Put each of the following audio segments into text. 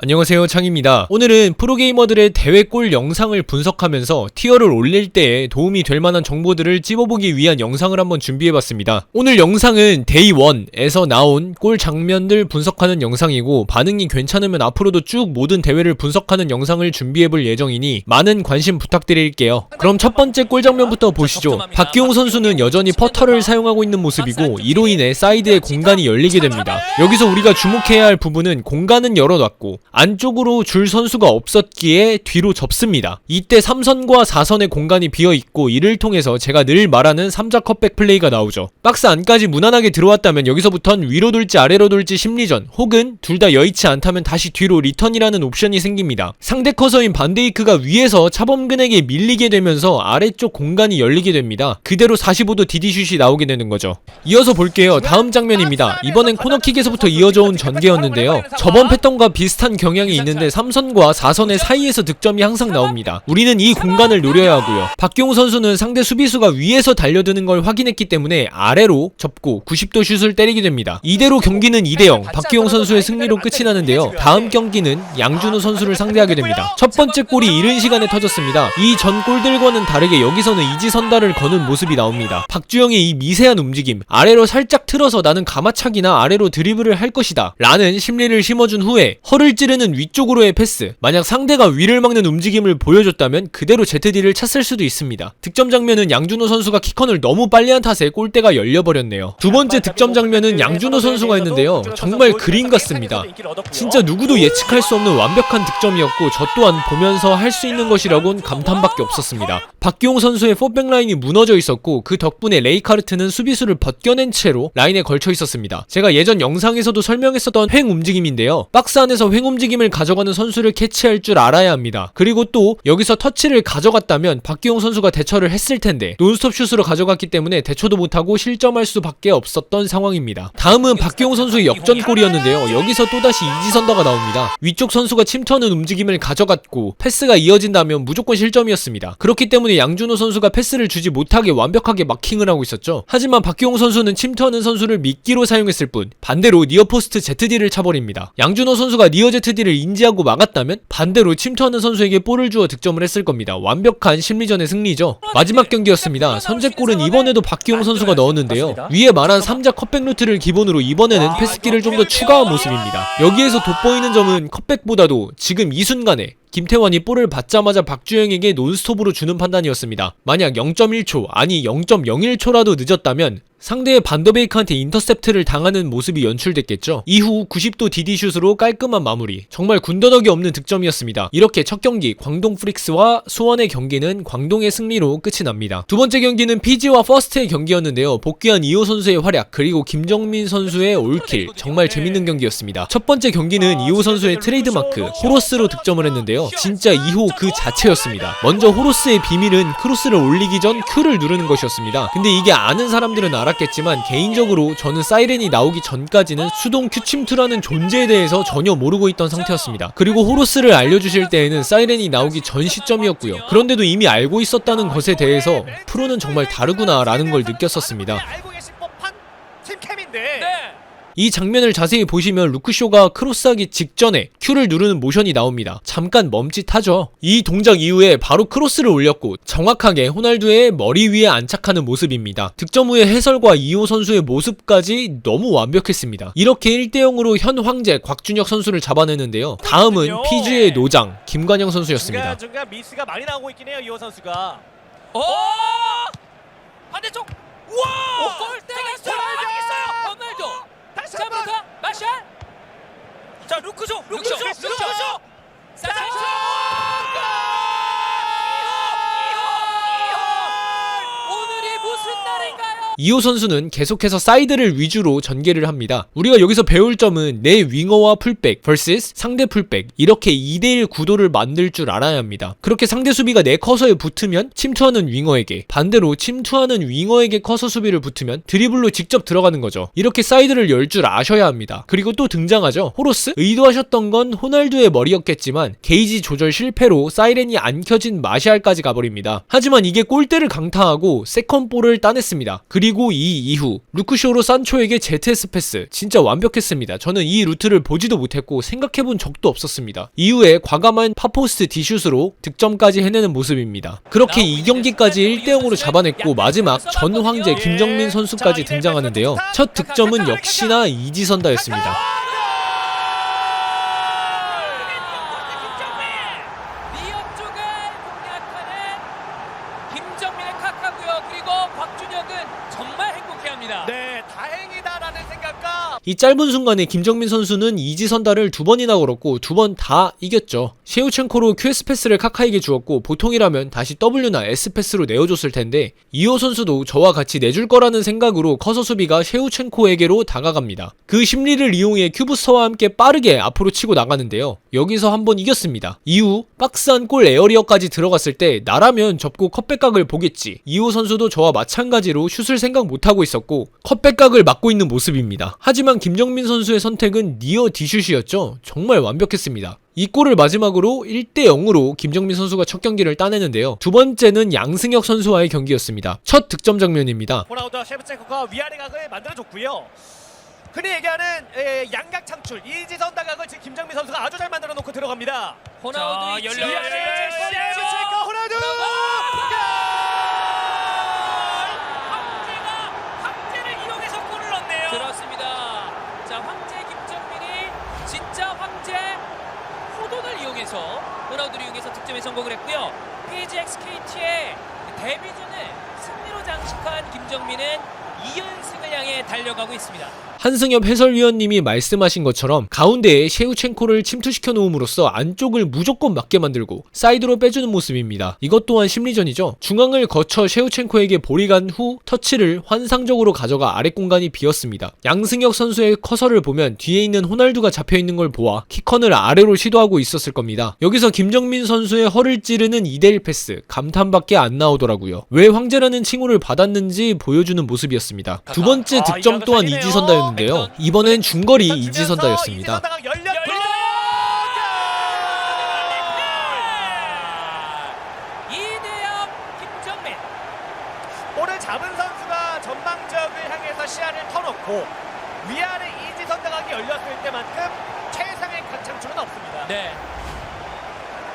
안녕하세요 창입니다. 오늘은 프로게이머들의 대회 골 영상을 분석하면서 티어를 올릴 때에 도움이 될 만한 정보들을 찝어보기 위한 영상을 한번 준비해봤습니다. 오늘 영상은 데이 1에서 나온 골 장면들 분석하는 영상이고 반응이 괜찮으면 앞으로도 쭉 모든 대회를 분석하는 영상을 준비해볼 예정이니 많은 관심 부탁드릴게요. 그럼 첫 번째 골 장면부터 보시죠. 박기용 선수는 여전히 퍼터를 사용하고 있는 모습이고 이로 인해 사이드에 공간이 열리게 됩니다. 여기서 우리가 주목해야 할 부분은 공간은 열어놨고 안쪽으로 줄 선수가 없었기에 뒤로 접습니다. 이때 3선과 4선의 공간이 비어 있고 이를 통해서 제가 늘 말하는 3자 컷백 플레이가 나오죠. 박스 안까지 무난하게 들어왔다면 여기서부턴 위로 돌지 아래로 돌지 심리전 혹은 둘 다 여의치 않다면 다시 뒤로 리턴이라는 옵션이 생깁니다. 상대 커서인 반데이크가 위에서 차범근에게 밀리게 되면서 아래쪽 공간이 열리게 됩니다. 그대로 45도 디디슛이 나오게 되는 거죠. 이어서 볼게요. 다음 장면입니다. 이번엔 코너킥에서부터 이어져 온 전개였는데요. 저번 패턴과 비슷한 경향이 있는데 3선과 4선의 사이에서 득점이 항상 나옵니다. 우리는 이 공간을 노려야 하고요. 박경호 선수는 상대 수비수가 위에서 달려드는 걸 확인했기 때문에 아래로 접고 90도 슛을 때리게 됩니다. 이대로 경기는 2대0 박기용 선수의 승리로 끝이 나는데요. 다음 경기는 양준호 선수를 상대하게 됩니다. 첫 번째 골이 이른 시간에 터졌습니다. 이 전 골들과는 다르게 여기서는 이지선다를 거는 모습이 나옵니다. 박주영의 이 미세한 움직임, 아래로 살짝 틀어서 나는 가마차기나 아래로 드리블을 할 것이다. 라는 심리를 심어준 후에 허를 찌르 는 위쪽으로의 패스. 만약 상대가 위를 막는 움직임을 보여줬다면 그대로 ZD를 찼을 수도 있습니다. 득점 장면은 양준호 선수가 키컨을 너무 빨리 한 탓에 골대가 열려버렸네요. 두 번째 득점 장면은 양준호 선수가 했는데요. 정말 그림 같습니다. 진짜 누구도 예측할 수 없는 완벽한 득점이었고 저 또한 보면서 할 수 있는 것이라곤 감탄밖에 없었습니다. 박기용 선수의 포백 라인이 무너져 있었고 그 덕분에 레이카르트는 수비수를 벗겨낸 채로 라인에 걸쳐 있었습니다. 제가 예전 영상에서도 설명했었던 횡 움직임인데요. 박스 안에서 횡 움직임 을 가져가는 선수를 캐치할 줄 알아야 합니다. 그리고 또 여기서 터치를 가져갔다면 박기용 선수가 대처를 했을 텐데 논스톱 슛으로 가져갔기 때문에 대처도 못하고 실점할 수밖에 없었던 상황입니다. 다음은 박기용 선수의 역전골이었는데요. 여기서 또다시 이지선다가 나옵니다. 위쪽 선수가 침투하는 움직임을 가져갔고 패스가 이어진다면 무조건 실점이었습니다. 그렇기 때문에 양준호 선수가 패스를 주지 못하게 완벽하게 마킹을 하고 있었죠. 하지만 박기용 선수는 침투하는 선수를 미끼로 사용했을 뿐 반대로 니어포스트 ZD를 차버립니다. 양준호 선수가 니어 ZD를 인지하고 막았다면 반대로 침투하는 선수에게 볼을 주어 득점을 했을 겁니다. 완벽한 심리전의 승리죠. 마지막 경기였습니다. 선제골은 이번에도 박기용 선수가 넣었는데요. 위에 말한 3자 컷백 루트를 기본으로 이번에는 패스기를 좀 더 추가한 모습입니다. 여기에서 돋보이는 점은 컷백보다도 지금 이 순간에 김태환이 볼을 받자마자 박주영에게 논스톱으로 주는 판단이었습니다. 만약 0.1초, 아니 0.01초라도 늦었다면 상대의 반더베이크한테 인터셉트를 당하는 모습이 연출됐겠죠. 이후 90도 디디슛으로 깔끔한 마무리. 정말 군더더기 없는 득점이었습니다. 이렇게 첫 경기 광동 프릭스와 수원의 경기는 광동의 승리로 끝이 납니다. 두 번째 경기는 PG와 퍼스트의 경기였는데요. 복귀한 이호 선수의 활약 그리고 김정민 선수의 올킬 정말 재밌는 경기였습니다. 첫 번째 경기는 이호 선수의 트레이드마크 호로스로 득점을 했는데요. 진짜 2호 그 자체였습니다. 먼저 호로스의 비밀은 크로스를 올리기 전 Q를 누르는 것이었습니다. 근데 이게 아는 사람들은 알았겠지만 개인적으로 저는 사이렌이 나오기 전까지는 수동 Q 침투라는 존재에 대해서 전혀 모르고 있던 상태였습니다. 그리고 호로스를 알려주실 때에는 사이렌이 나오기 전 시점이었고요. 그런데도 이미 알고 있었다는 것에 대해서 프로는 정말 다르구나 라는 걸 느꼈었습니다. 알고 계신 법한 팀캠인데 네. 이 장면을 자세히 보시면 루크쇼가 크로스하기 직전에 Q를 누르는 모션이 나옵니다. 잠깐 멈칫하죠. 이 동작 이후에 바로 크로스를 올렸고 정확하게 호날두의 머리 위에 안착하는 모습입니다. 득점 후의 해설과 이호 선수의 모습까지 너무 완벽했습니다. 이렇게 1대0으로 현 황제 곽준혁 선수를 잡아내는데요. 다음은 PG의 노장 김관영 선수였습니다. 중간 중간 미스가 많이 나오고 있긴 해요 이호 선수가 어! 반대쪽. 와! 골대가 있어요. 있어요. 호날두. 다시 자, 한번 부터 마샬. 자 루크쇼 루크쇼, 루크쇼 루크쇼. 루크쇼 사장쇼. 오늘이 무슨 날인가요? 이호 선수는 계속해서 사이드를 위주로 전개를 합니다. 우리가 여기서 배울 점은 내 윙어와 풀백 vs 상대 풀백 이렇게 2대1 구도를 만들 줄 알아야 합니다. 그렇게 상대 수비가 내 커서에 붙으면 침투하는 윙어에게 반대로 침투하는 윙어에게 커서 수비를 붙으면 드리블로 직접 들어가는 거죠. 이렇게 사이드를 열 줄 아셔야 합니다. 그리고 또 등장하죠. 호로스? 의도하셨던 건 호날두의 머리였겠지만 게이지 조절 실패로 사이렌이 안 켜진 마샬까지 가버립니다. 하지만 이게 골대를 강타하고 세컨볼을 따냈습니다. 그리고 그리고 이 이후 루크쇼로 산초에게 ZS 패스 진짜 완벽했습니다. 저는 이 루트를 보지도 못했고 생각해본 적도 없었습니다. 이후에 과감한 파포스트 디슛으로 득점까지 해내는 모습입니다. 그렇게 이 경기까지 1대0으로 잡아냈고 마지막 전 황제 김정민 선수까지 등장하는데요. 첫 득점은 역시나 이지선다였습니다. 리어 쪽을 공략하는 김정민의 카카고요. 그리고 곽준혁은 정말 행복해합니다. 네, 생각과 이 짧은 순간에 김정민 선수는 이지선다를 두 번이나 걸었고 두 번 다 이겼죠. 셰우첸코로 QS 패스를 카카에게 주었고 보통이라면 다시 W나 S 패스로 내어줬을 텐데 이호 선수도 저와 같이 내줄 거라는 생각으로 커서 수비가 셰우첸코에게로 다가갑니다. 그 심리를 이용해 큐브스터와 함께 빠르게 앞으로 치고 나가는데요. 여기서 한번 이겼습니다. 이후 박스 안 골 에어리어까지 들어갔을 때 나라면 접고 컵백각을 보겠지. 이호 선수도 저와 마찬가지로 슛을 생각 못하고 있었고 컵백각을 막고 있는 모습입니다. 하지만 김정민 선수의 선택은 니어 디슛이었죠. 정말 완벽했습니다. 이 골을 마지막으로 1대 0으로 김정민 선수가 첫 경기를 따내는데요. 두 번째는 양승혁 선수와의 경기였습니다. 첫 득점 장면입니다. 호나우드와 셰프첸코가 위아래 각을 만들어줬고요. 흔히 얘기하는 에, 양각 창출 이지선 다각을 지금 김정민 선수가 아주 잘 만들어 놓고 들어갑니다. 위치. 열려 이용해서 호나우드를 이용해서 득점에 성공을 했고요. PGX KT의 데뷔전을 승리로 장식한 김정민은 2연승을 향해 달려가고 있습니다. 한승엽 해설위원님이 말씀하신 것처럼 가운데에 셰우첸코를 침투시켜 놓음으로써 안쪽을 무조건 맞게 만들고 사이드로 빼주는 모습입니다. 이것 또한 심리전이죠. 중앙을 거쳐 셰우첸코에게 볼이 간 후 터치를 환상적으로 가져가 아래 공간이 비었습니다. 양승혁 선수의 커서를 보면 뒤에 있는 호날두가 잡혀 있는 걸 보아 키컨을 아래로 시도하고 있었을 겁니다. 여기서 김정민 선수의 허를 찌르는 2대1 패스 감탄밖에 안 나오더라고요. 왜 황제라는 칭호를 받았는지 보여주는 모습이었습니다. 두 번째 아, 득점 또한. 이지선다였는데 요. 이번엔 중거리 자, 이지선다였습니다. 이지선 다각 열렸고요. 이대엽 김정민 볼을 잡은 선수가 전방적을 향해서 시야를 터놓고 위아래 이지선 다각이 열렸을 때만큼 최상의 강창출은 없습니다. 네.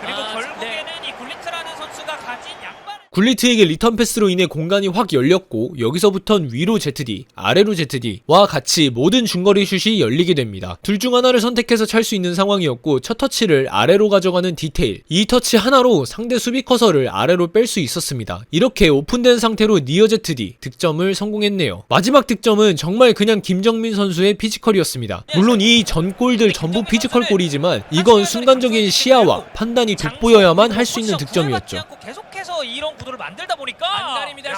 그리고 아, 결국에는 이 굴리트라는 선수가 가진 양발 굴리트에게 리턴 패스로 인해 공간이 확 열렸고 여기서부턴 위로 ZD, 아래로 ZD와 같이 모든 중거리 슛이 열리게 됩니다. 둘 중 하나를 선택해서 찰 수 있는 상황이었고 첫 터치를 아래로 가져가는 디테일, 이 터치 하나로 상대 수비 커서를 아래로 뺄 수 있었습니다. 이렇게 오픈된 상태로 니어 ZD 득점을 성공했네요. 마지막 득점은 정말 그냥 김정민 선수의 피지컬이었습니다. 물론 이 전 골들 전부 피지컬 골이지만 이건 순간적인 시야와 판단이 돋보여야만 할 수 있는 득점이었죠. 계속해서 이런 구도를 만들다 보니까 안달입니다. 야.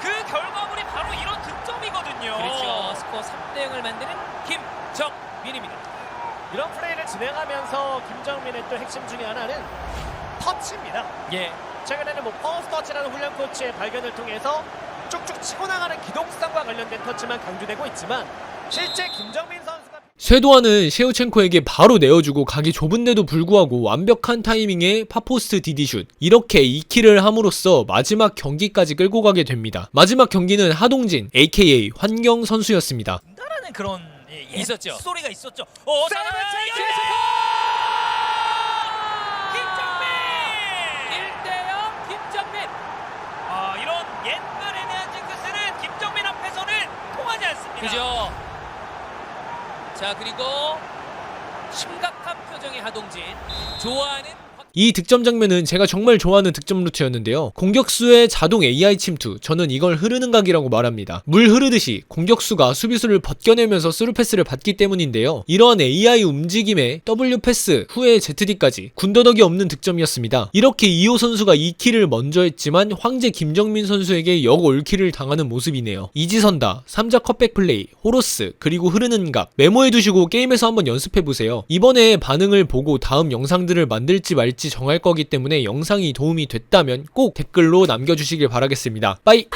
그 결과물이 바로 이런 득점이거든요. 그렇죠. 스코어 3대 0을 만드는 김정민입니다. 이런 플레이를 진행하면서 김정민의 또 핵심 중에 하나는 터치입니다. 예. 최근에는 뭐 퍼스트 터치라는 훈련 코치의 발견을 통해서 쭉쭉 치고 나가는 기동성과 관련된 터치만 강조되고 있지만 실제 김정민 선수가 쇄도하는 셰우첸코에게 바로 내어주고 가기 좁은데도 불구하고 완벽한 타이밍의 파포스트 디디슛 이렇게 2킬을 함으로써 마지막 경기까지 끌고 가게 됩니다. 마지막 경기는 하동진 aka 환경 선수였습니다. 나라는 그런 예, 예, 있었죠. 소리가 있었죠. 어, 세븐 체이스! 자, 그리고 심각한 표정의 하동진. 좋아하는 이 득점 장면은 제가 정말 좋아하는 득점 루트였는데요. 공격수의 자동 AI 침투, 저는 이걸 흐르는 각이라고 말합니다. 물 흐르듯이 공격수가 수비수를 벗겨내면서 스루 패스를 받기 때문인데요. 이러한 AI 움직임에 W 패스 후에 ZD까지 군더더기 없는 득점이었습니다. 이렇게 이호 선수가 2킬을 먼저 했지만 황제 김정민 선수에게 역 올킬을 당하는 모습이네요. 이지선다, 3자 컷백 플레이, 호로스, 그리고 흐르는 각 메모해두시고 게임에서 한번 연습해보세요. 이번에 반응을 보고 다음 영상들을 만들지 말지 정할 거기 때문에 영상이 도움이 됐다면 꼭 댓글로 남겨주시길 바라겠습니다. 빠이!